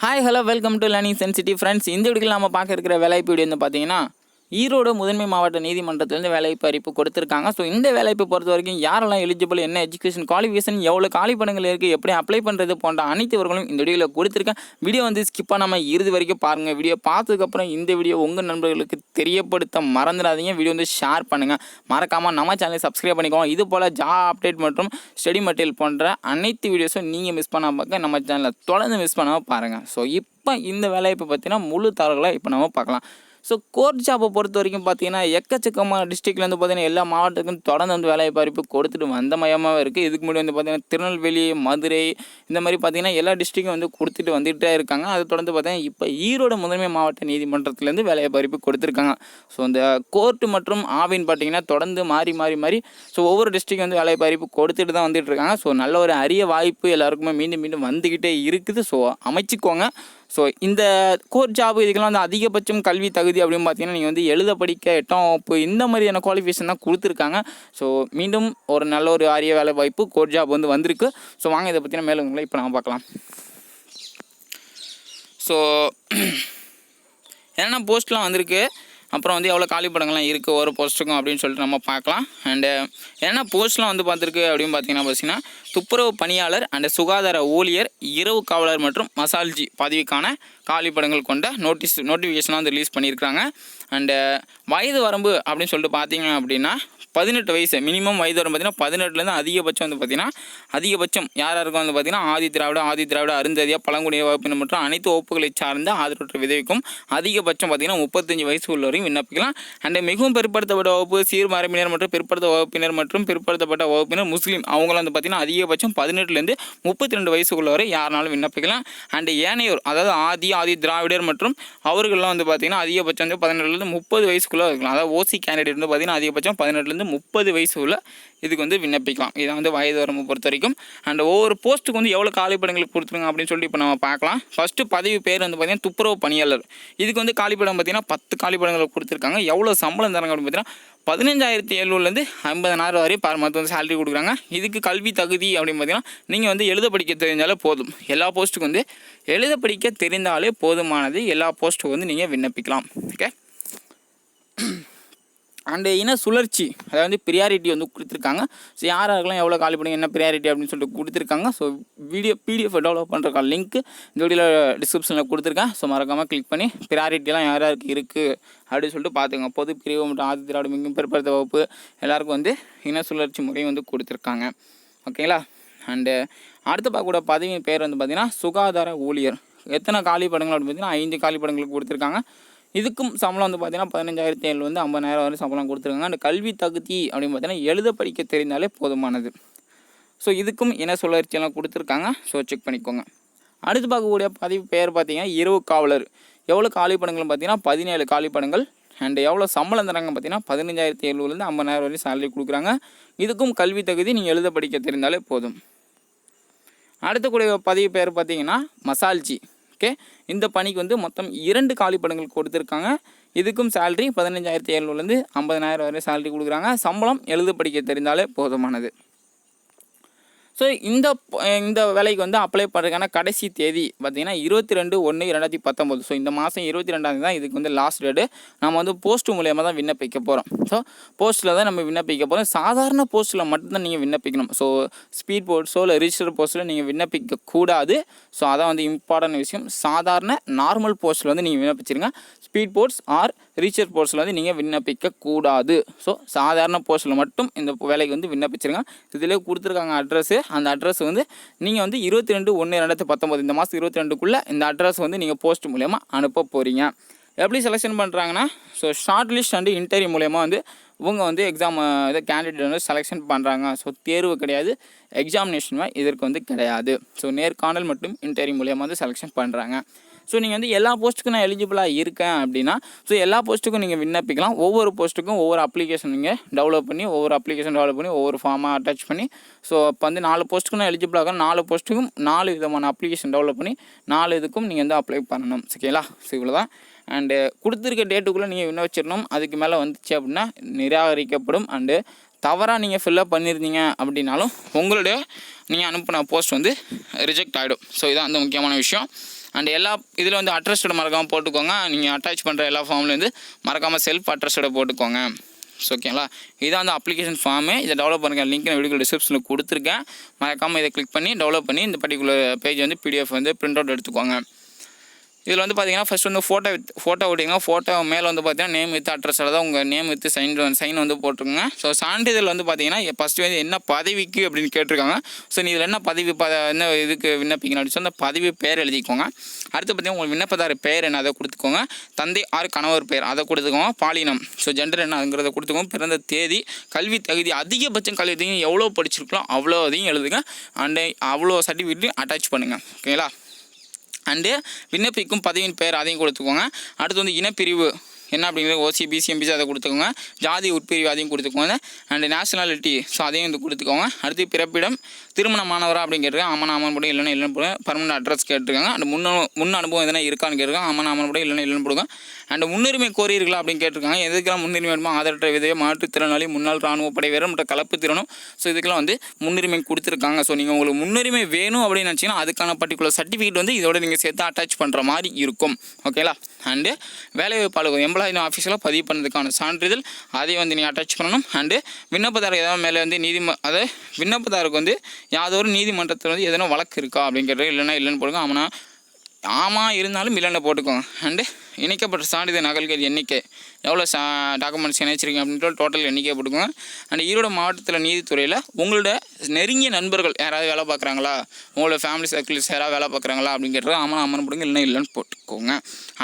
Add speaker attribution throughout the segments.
Speaker 1: Hi hello welcome to learning sensitive friends இந்த வீடியோவில் நம்ம பார்க்க இருக்கிற வேலை வீடியோ வந்து பார்த்தீங்கன்னா ஈரோடு முதன்மை மாவட்ட நீதிமன்றத்திலேருந்து வேலைவாய்ப்பு அறிவிப்பு கொடுத்துருக்காங்க. ஸோ இந்த வேலைவாய்ப்பு பொறுத்த வரைக்கும் யாரெல்லாம் எலிஜிபிள் என்ன எஜுகேஷன் குவாலிஃபிகேஷன் எவ்வளோ காலி இருக்குது எப்படி அப்ளை பண்ணுறது போன்ற அனைத்துவர்களும் இந்த வீடியோவில் கொடுத்துருக்கேன். வீடியோ வந்து ஸ்கிப் பண்ணாமல் இறுதி வரைக்கும் பாருங்கள் வீடியோ பார்த்ததுக்கப்புறம் இந்த வீடியோ உங்கள் நண்பர்களுக்கு தெரியப்படுத்த மறந்துடாதீங்க. வீடியோ வந்து ஷேர் பண்ணுங்கள் மறக்காமல் நம்ம சேனலை சப்ஸ்கிரைப் பண்ணிக்கோங்க. இது போல் ஜாப் அப்டேட் மற்றும் ஸ்டடி மெட்டீரியல் போன்ற அனைத்து வீடியோஸும் நீங்கள் மிஸ் பண்ணாமல் பார்க்க நம்ம சேனலை தொடர்ந்து மிஸ் பண்ணாமல் பாருங்கள் ஸோ இப்போ இந்த வேலைவாய்ப்பு பார்த்தீங்கன்னா முழு தரவுகளை இப்போ நம்ம பார்க்கலாம். ஸோ கோர்ட் ஜாப்பை பொறுத்த வரைக்கும் பார்த்தீங்கன்னா எக்கச்சக்கமான டிஸ்ட்ரிக்ட்லேருந்து பார்த்தீங்கன்னா எல்லா மாவட்டத்துக்கும் தொடர்ந்து வந்து வேலை வாய்ப்பு கொடுத்துட்டு வந்த மயமாகவே இருக்குது இதுக்கு முன்னாடி வந்து பார்த்தீங்கன்னா திருநெல்வேலி மதுரை இந்த மாதிரி பார்த்தீங்கன்னா எல்லா டிஸ்ட்ரிக்கும் வந்து கொடுத்துட்டு வந்துகிட்டே இருக்காங்க. அதை தொடர்ந்து பார்த்தீங்கன்னா இப்போ ஈரோடு முதன்மை மாவட்ட நீதிமன்றத்துலேருந்து வேலை வாய்ப்பு கொடுத்துருக்காங்க. ஸோ இந்த கோர்ட்டு மற்றும் ஆவின் பார்த்தீங்கன்னா தொடர்ந்து மாறி மாறி மாறி ஸோ ஒவ்வொரு டிஸ்ட்ரிக் வந்து வேலை வாய்ப்பு கொடுத்துட்டு தான் வந்துட்டு இருக்காங்க. ஸோ நல்ல ஒரு அரிய வாய்ப்பு எல்லாருக்குமே மீண்டும் மீண்டும் வந்துக்கிட்டே இருக்குது. ஸோ அமைச்சிக்கோங்க. ஸோ இந்த கோர்ட் ஜாப் இதுக்கெல்லாம் வந்து அதிகபட்சம் கல்வி தகுதி அப்படின்னு பார்த்தீங்கன்னா நீங்கள் வந்து எழுத படிக்க எட்டோம் இப்போ இந்த மாதிரியான குவாலிஃபிகேஷன் தான் கொடுத்துருக்காங்க. ஸோ மீண்டும் ஒரு நல்ல ஒரு ஆரிய வேலை வாய்ப்பு கோர் ஜாப் வந்து வந்திருக்கு. ஸோ வாங்க இதை பற்றின மேலும் உங்களை இப்போ நம்ம பார்க்கலாம். ஸோ என்னென்ன போஸ்ட்லாம் வந்திருக்கு? அப்புறம் வந்து எவ்வளோ காலி படங்கள்லாம் இருக்குது ஒரு போஸ்ட்டுக்கும் அப்படின்னு சொல்லிட்டு நம்ம பார்க்கலாம். அண்டு என்னென்ன போஸ்ட்லாம் வந்து பார்த்துருக்கு அப்படின்னு பார்த்தீங்கன்னா பார்த்தீங்கன்னா துப்புரவு பணியாளர் அண்டு சுகாதார ஊழியர் இரவு காவலர் மற்றும் மசால்ஜி பதவிக்கான காலி படங்கள் கொண்ட நோட்டீஸ் நோட்டிஃபிகேஷன்லாம் வந்து ரிலீஸ் பண்ணியிருக்காங்க அண்டு வயது வரம்பு அப்படின்னு சொல்லிட்டு பார்த்தீங்க அப்படின்னா பதினெட்டு வயசு மினிமம் வயது வரும் பார்த்தீங்கன்னா பதினெட்டுலேருந்து அதிகபட்சம் வந்து பார்த்தீங்கன்னா அதிகபட்சம் யார் யாருக்கும் வந்து பார்த்தீங்கன்னா ஆதி திராவிட ஆதி திராவிட அருந்ததியா பழங்குடிய வகுப்பினர் மற்றும் அனைத்து வகுப்புகளை சார்ந்த ஆதரவற்ற விதவிக்கும் அதிகபட்சம் பார்த்தீங்கன்னா முப்பத்தஞ்சு வயசு உள்ளவரையும் விண்ணப்பிக்கலாம். அண்ட் மிகவும் பிற்படுத்தப்பட்ட வகுப்பு சீர்மரபினர் மற்றும் பிற்படுத்த வகுப்பினர் மற்றும் பிற்படுத்தப்பட்ட வகுப்பினர் முஸ்லீம். அவங்களும் வந்து பார்த்தீங்கன்னா அதிகபட்சம் பதினெட்டுலேருந்து முப்பத்தி ரெண்டு வயசுக்குள்ள வரை யாருனாலும் விண்ணப்பிக்கலாம். அண்ட் ஏனையோர் அதாவது ஆதி ஆதி திராவிடர் மற்றும் அவர்கள்லாம் வந்து பார்த்தீங்கன்னா அதிகபட்சம் வந்து பதினெட்டுலேருந்து முப்பது வயசுக்குள்ளே இருக்கலாம். அதாவது ஓசி கேண்டிடேட் வந்து பார்த்தீங்கன்னா அதிகபட்சம் பதினெட்டுலேருந்து முப்பது வயசு உள்ள இதுக்கு வந்து விண்ணப்பிக்கலாம். இதை வந்து வயது வரம்பு பொறுத்த வரைக்கும். அண்ட் ஒவ்வொரு போஸ்ட்டுக்கு வந்து எவ்வளோ காலிப்படங்களுக்கு கொடுத்துருங்க அப்படின்னு சொல்லிட்டு இப்போ நம்ம பார்க்கலாம். ஃபஸ்ட்டு பதவி பேர் வந்து பார்த்தீங்கன்னா துப்புரவு பணியாளர். இதுக்கு வந்து காலிப்படம் பார்த்தீங்கன்னா பத்து காலிப்படங்கள் கொடுத்துருக்காங்க. எவ்வளோ சம்பளம் தராங்க அப்படின்னு பார்த்தீங்கன்னா பதினஞ்சாயிரத்தி எழுநூறுலேருந்து ஐம்பதனாயிரம் வரையும் பர் மந்த் வந்து சேலரி கொடுக்குறாங்க. இதுக்கு கல்வி தகுதி அப்படின்னு பார்த்தீங்கன்னா நீங்கள் வந்து எழுத படிக்க தெரிஞ்சாலே போதும். எல்லா போஸ்ட்டுக்கும் வந்து எழுத படிக்க தெரிந்தாலே போதுமானது. எல்லா போஸ்ட்டுக்கும் வந்து நீங்கள் விண்ணப்பிக்கலாம். ஓகே அண்டு இன சுழற்சி அதாவது வந்து ப்ரியாரிட்டி வந்து கொடுத்துருக்காங்க. ஸோ யார் யாருக்கெல்லாம் எவ்வளோ காலி பண்ணி என்ன ப்ரியாரிட்டி அப்படின்னு சொல்லிட்டு கொடுத்துருக்காங்க. ஸோ வீடியோ பிடிஎஃப் டெவலப் பண்ணுறக்கா லிங்க் இந்த வீடியோவில் டிஸ்கிரிப்ஷனில் கொடுத்துருக்கேன். ஸோ மறக்காமல் கிளிக் பண்ணி ப்ரியாரிட்டிலாம் யார் யாருக்கு இருக்குது அப்படின்னு சொல்லிட்டு பார்த்துங்க பொது பிரிவு மற்றும் ஆதி திராவிட மிகவும் பிற்படுத்த வகுப்பு எல்லாருக்கும் வந்து இன சுழற்சி முறையும் வந்து கொடுத்துருக்காங்க. ஓகேங்களா அண்டு அடுத்து பார்க்கக்கூட பதவி பேர் வந்து பார்த்திங்கன்னா சுகாதார ஊழியர். எத்தனை காலி படங்கள் அப்படின்னு பார்த்தீங்கன்னா ஐந்து காலி படங்களுக்கு கொடுத்துருக்காங்க. இதுக்கும் சம்பளம் வந்து பார்த்தீங்கன்னா பதினஞ்சாயிரத்தி ஏழு வந்து ஐம்பதாயிரம் வரை சம்பளம் கொடுத்துருக்காங்க. அந்த கல்வி தகுதி அப்படின்னு பார்த்தீங்கன்னா எழுத படிக்க தெரிந்தாலே போதுமானது. ஸோ இதுக்கும் இன சுழற்சியெல்லாம் கொடுத்துருக்காங்க. ஸோ செக் பண்ணிக்கோங்க. அடுத்து பார்க்கக்கூடிய பதிவு பெயர் பார்த்தீங்கன்னா இரவு காவலர். எவ்வளோ காலி படங்கள் பார்த்தீங்கன்னா? பதினேழு காலி படங்கள். அண்ட் எவ்வளோ சம்பளம் தராங்க பார்த்தீங்கன்னா? பதினஞ்சாயிரத்தி எழுநூறுலேருந்து ஐம்பதாயிரம் வரை சேலரி கொடுக்குறாங்க. இதுக்கும் கல்வி தகுதி நீங்கள் எழுத படிக்க தெரிந்தாலே போதும். அடுத்த கூடிய பதிவு பெயர் பார்த்தீங்கன்னா மசால்ஜி. ஓகே இந்த பணிக்கு வந்து மொத்தம் இரண்டு காலிப்படங்கள் கொடுத்துருக்காங்க. இதுக்கும் சேலரி பதினஞ்சாயிரத்தி எழுநூறுலேருந்து ஐம்பதனாயிரம் வரை சேலரி கொடுக்குறாங்க. சம்பளம் எழுத படிக்க தெரிந்தாலே போதுமானது. ஸோ இந்த eh, இந்த வேலைக்கு வந்து அப்ளை பண்ணுறதுக்கான கடைசி தேதி பார்த்தீங்கன்னா இருபத்தி ரெண்டு ஒன்று ரெண்டாயிரத்தி பத்தொம்போது. ஸோ இந்த மாதம் இருபத்தி ரெண்டாந்தேதி தான் இதுக்கு வந்து லாஸ்ட் டேட்டு நம்ம வந்து போஸ்ட் மூலயமா தான் விண்ணப்பிக்க போகிறோம் ஸோ போஸ்ட்டில் தான் நம்ம விண்ணப்பிக்க போகிறோம் சாதாரண போஸ்ட்டில் மட்டும்தான் நீங்கள் விண்ணப்பிக்கணும். ஸோ ஸ்பீட் போஸ்ட்டோ இல்லை ரிஜிஸ்டர் போஸ்ட்டில் நீங்கள் விண்ணப்பிக்க கூடாது. ஸோ அதான் வந்து இம்பார்ட்டன்ட் விஷயம். சாதாரண நார்மல் போஸ்ட்டில் வந்து நீங்கள் விண்ணப்பிச்சிருங்க. ஸ்பீட் போர்ட்ஸ் ஆர் ரீச்சர் போஸ்ட்டில் வந்து நீங்கள் விண்ணப்பிக்க கூடாது. ஸோ சாதாரண போஸ்ட்டில் மட்டும் இந்த வேலைக்கு வந்து விண்ணப்பிச்சிருங்க. இதில் கொடுத்துருக்காங்க அட்ரஸ்ஸு அந்த அட்ரஸ் வந்து நீங்கள் வந்து இருபத்தி ரெண்டு ஒன்று ரெண்டாயிரத்தி பத்தொம்போது இந்த மாதம் இருபத்தி ரெண்டுக்குள்ளே இந்த அட்ரஸ் வந்து நீங்கள் போஸ்ட் மூலயமா அனுப்ப போகிறீங்க எப்படி செலெக்ஷன் பண்ணுறாங்கன்னா so short list and interview மூலயமா வந்து இவங்க வந்து எக்ஸாம் இதை கேண்டிடேட் வந்து செலெக்ஷன் பண்ணுறாங்க ஸோ தேர்வு கிடையாது. எக்ஸாமினேஷன் இதற்கு வந்து கிடையாது. ஸோ நேர்காணல் மற்றும் இன்டர்வியூ மூலயமா வந்து செலெக்ஷன் பண்ணுறாங்க ஸோ நீங்கள் வந்து எல்லா போஸ்ட்டுக்கும் நான் எலிஜிபிளாக இருக்கேன் அப்படின்னா ஸோ எல்லா போஸ்ட்டுக்கும் நீங்கள் விண்ணப்பிக்கலாம். ஒவ்வொரு போஸ்ட்டுக்கும் ஒவ்வொரு அப்ளிகேஷன் நீங்கள் டெவலப் பண்ணி ஒவ்வொரு அப்ளிகேஷன் டெவலப் பண்ணி ஒவ்வொரு ஃபார்மாக அட்டாச் பண்ணி ஸோ அப்போ வந்து நாலு போஸ்ட்டுக்கும் நான் எலிஜிபிளாக நாலு போஸ்ட்டுக்கும் நாலு விதமான அப்ளிகேஷன் டெவலப் பண்ணி நாலு இதுக்கும் நீங்கள் வந்து அப்ளை பண்ணணும். ஓகேங்களா ஸோ இவ்வளோ தான் அண்டு கொடுத்துருக்க டேட்டுக்குள்ளே நீங்கள் விண்ணப்பிச்சிடணும் அதுக்கு மேலே வந்துச்சு அப்படின்னா நிராகரிக்கப்படும். அண்டு தவறாக நீங்கள் ஃபில்லப் பண்ணியிருந்தீங்க அப்படின்னாலும் உங்களுடைய நீங்கள் அனுப்பின போஸ்ட் வந்து ரிஜெக்ட் ஆகிடும் ஸோ இதான் அந்த முக்கியமான விஷயம். அண்ட் எல்லா இதில் வந்து அட்ரஸ்டோட மறக்காமல் போட்டுக்கோங்க. நீங்கள் அட்டாச் பண்ணுற எல்லா ஃபார்ம்லேருந்து மறக்காமல் செல்ஃப் அட்ரஸோட போட்டுக்கோங்க. ஸோ ஓகேங்களா இதான் அந்த அப்ளிகேஷன் ஃபார்மு இதை டெவலப் பண்ணுற லிங்க் நான் வீடியோ டிஸ்கிரிப்ஷனில் கொடுத்துருக்கேன். மறக்காமல் இதை கிளிக் பண்ணி டெவலப் பண்ணி இந்த பர்டிகுலர் பேஜ் வந்து பிடிஎஃப் வந்து பிரிண்ட் அவுட் எடுத்துக்கோங்க. இதில் வந்து பார்த்தீங்கன்னா ஃபஸ்ட் வந்து ஃபோட்டோ வித் ஃபோட்டோ விட்டிங்க ஃபோட்டோ மேலே வந்து பார்த்தீங்கன்னா நேம் வித் அட்ரஸில் தான் உங்கள் நேம் வித் சைன் சைன் வந்து போட்டுருங்க ஸோ சான்றிதழ் வந்து பார்த்தீங்கன்னா ஃபஸ்ட்டு வந்து என்ன பதவிக்கு அப்படின்னு கேட்டிருக்காங்க. ஸோ நீ இதில் என்ன பதவி ப என்ன இதுக்கு விண்ணப்பிக்கணும் அப்படின்னு அந்த பதவி பேர் எழுதிக்கோங்க. அடுத்து பார்த்தீங்கன்னா உங்கள் விண்ணப்பதார பேர் என்ன அதை கொடுத்துக்கோங்க. தந்தை ஆறு கணவர் பேர் அதை கொடுத்துக்கோங்க. பாலினம். ஸோ ஜெண்டர் என்னங்கிறத கொடுத்துக்கோங்க. பிறந்த தேதி கல்வி தகுதி அதிகபட்சம் கல்வி தகுதி எவ்வளோ படிச்சிருக்கலாம் அவ்வளோ அதையும் எழுதுங்க. அண்ட் அவ்வளோ சர்டிஃபிகேட்டையும் அட்டாச் பண்ணுங்கள் ஓகேங்களா அண்டு விண்ணப்பிக்கும் பதவியின் பெயர் அதையும் கொடுத்துக்கோங்க. அடுத்து வந்து இனப்பிரிவு. என்ன அப்படிங்கிறது ஓசி பிசி எம்பிசி அதை கொடுத்துக்கோங்க. ஜாதி உட்பிரிவு அதையும் கொடுத்துக்கோங்க. அண்டு நேஷனாலிட்டி ஸோ அதையும் வந்து கொடுத்துக்கோங்க. அடுத்து பிறப்பிடம் திருமணமானவரா அப்படின்னு கேட்டிருக்காங்க ஆமாம் ஆமாம் போடுங்க இல்லைன்னா இல்லைன்னு போடுங்க. பர்மனெண்ட் அட்ரஸ் கேட்டிருக்காங்க. அண்ட் முன் முன் அனுபவம் எதனா இருக்கான்னு கேட்டிருக்காங்க. ஆமாம் ஆமாம் போடுங்க இல்லைன்னா இல்லைன்னு போடுங்க. அண்ட் முன்னுரிமை கோரியிருக்கலாம் அப்படின்னு கேட்டிருக்காங்க. எதுக்கெல்லாம் முன்னுரிமை வேணுமோ ஆதரற்ற விதைய மாற்றுத்திறனாளி முன்னாள் ராணுவ படை வீரர் மற்றும் கலப்பு திறனும். ஸோ இதுக்கெல்லாம் வந்து முன்னுரிமை கொடுத்துருக்காங்க. ஸோ நீங்கள் உங்களுக்கு முன்னுரிமை வேணும் அப்படின்னு நினச்சிங்கன்னா அதுக்கான பர்டிகுலர் சர்டிஃபிகேட் வந்து இதோட நீங்கள் சேர்த்து அட்டாச் பண்ணுற மாதிரி இருக்கும். ஓகேங்களா அண்டு வேலைவாய்ப்பு அலுவலகம் எம்ப்ளாயின் ஆஃபீஸில் பதிவு பண்ணதுக்கான சான்றிதழ் அதை வந்து நீங்கள் அட்டாச் பண்ணணும். அண்டு விண்ணப்பதாரர் ஏதாவது மேலே வந்து நீதிம அதாவது விண்ணப்பதாருக்கு வந்து யாதொரு நீதிமன்றத்தில் வந்து எதனா வழக்கு இருக்கா அப்படின்னு கேட்டது இல்லைன்னா இல்லைன்னு போடுங்க. ஆமாம் ஆமாம் இருந்தாலும் இல்லைன்னு போட்டுக்கோங்க. அண்டு இணைக்கப்பட்ட சான்றிதழ் நகல்கள் எண்ணிக்கை எவ்வளோ சா டாக்குமெண்ட்ஸ் இணைச்சிருக்கீங்க அப்படின்ட்டு டோட்டல் எண்ணிக்கை போட்டுக்கோங்க. அண்ட் ஈரோடு மாவட்டத்தில் நீதித்துறையில் உங்களோட நெருங்கிய நண்பர்கள் யாராவது வேலை பார்க்குறாங்களா? உங்களோட ஃபேமிலி சர்க்கிள்ஸ் யாராவது வேலை பார்க்குறாங்களா அப்படிங்கிறது ஆமாம் ஆமாம் போடுங்க. இல்லைன்னா இல்லைன்னு போட்டுக்கோங்க.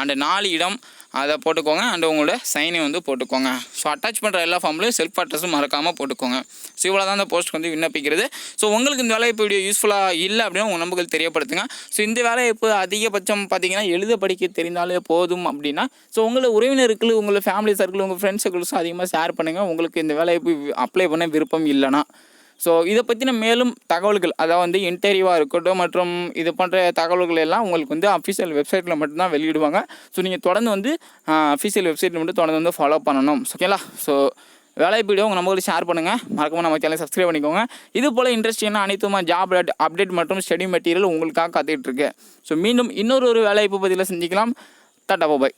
Speaker 1: அண்டு நாலு இடம் அதை போட்டுக்கோங்க. அண்ட் உங்களோட சைனை வந்து போட்டுக்கோங்க. ஸோ அட்டாச் பண்ணுற எல்லா ஃபார்ம்லையும் செல்ஃப் அட்ரஸும் மறக்காமல் போட்டுக்கோங்க. ஸோ இவ்வளோ தான் அந்த போஸ்ட் வந்து விண்ணப்பிக்கிறது. ஸோ உங்களுக்கு இந்த வேலைவாய்ப்பு வீடியோ யூஸ்ஃபுல்லாக இல்லை அப்படின்னா உங்கள் நம்பர்கள் தெரியப்படுத்துங்க. ஸோ இந்த வேலைவாய்ப்பு அதிகபட்சம் பார்த்தீங்கன்னா எழுத படிக்க தெரிந்தாலே போதும் அப்படின்னா ஸோ உங்களை உறவினர்கள் உங்களை ஃபேமிலி சர்க்கிள் உங்கள் ஃப்ரெண்ட்ஸ் சர்க்கிள்ஸும் அதிகமாக ஷேர் பண்ணுங்கள் உங்களுக்கு இந்த வேலைவாய்ப்பு அப்ளை பண்ண விருப்பம் இல்லைன்னா. ஸோ இதை பற்றின மேலும் தகவல்கள் அதாவது வந்து இன்டர்வியூவாக இருக்கட்டும் மற்றும் இது போன்ற தகவல்கள் எல்லாம் உங்களுக்கு வந்து அஃபிஷியல் வெப்சைட்டில் மட்டும்தான் வெளியிடுவாங்க. ஸோ நீங்கள் தொடர்ந்து வந்து அஃபிஷியல் வெப்சைட்டில் மட்டும் தொடர்ந்து வந்து ஃபாலோ பண்ணணும். ஓகேங்களா ஸோ வேலை வீடியோ உங்கள் நம்மளுக்கு ஷேர் பண்ணுங்கள் மறக்காம நம்ம சேனல் சப்ஸ்கிரைப் பண்ணிக்கோங்க. இது போல் இன்ட்ரெஸ்டிங்கான அனைத்துமா ஜாப் அப்டேட் மற்றும் ஸ்டடி மெட்டீரியல் உங்களுக்காக காத்துக்கிட்டு இருக்கு. ஸோ மீண்டும் இன்னொரு ஒரு வேலைவாய்ப்பு பதிவில் செஞ்சுக்கலாம் டாட்டா பாய்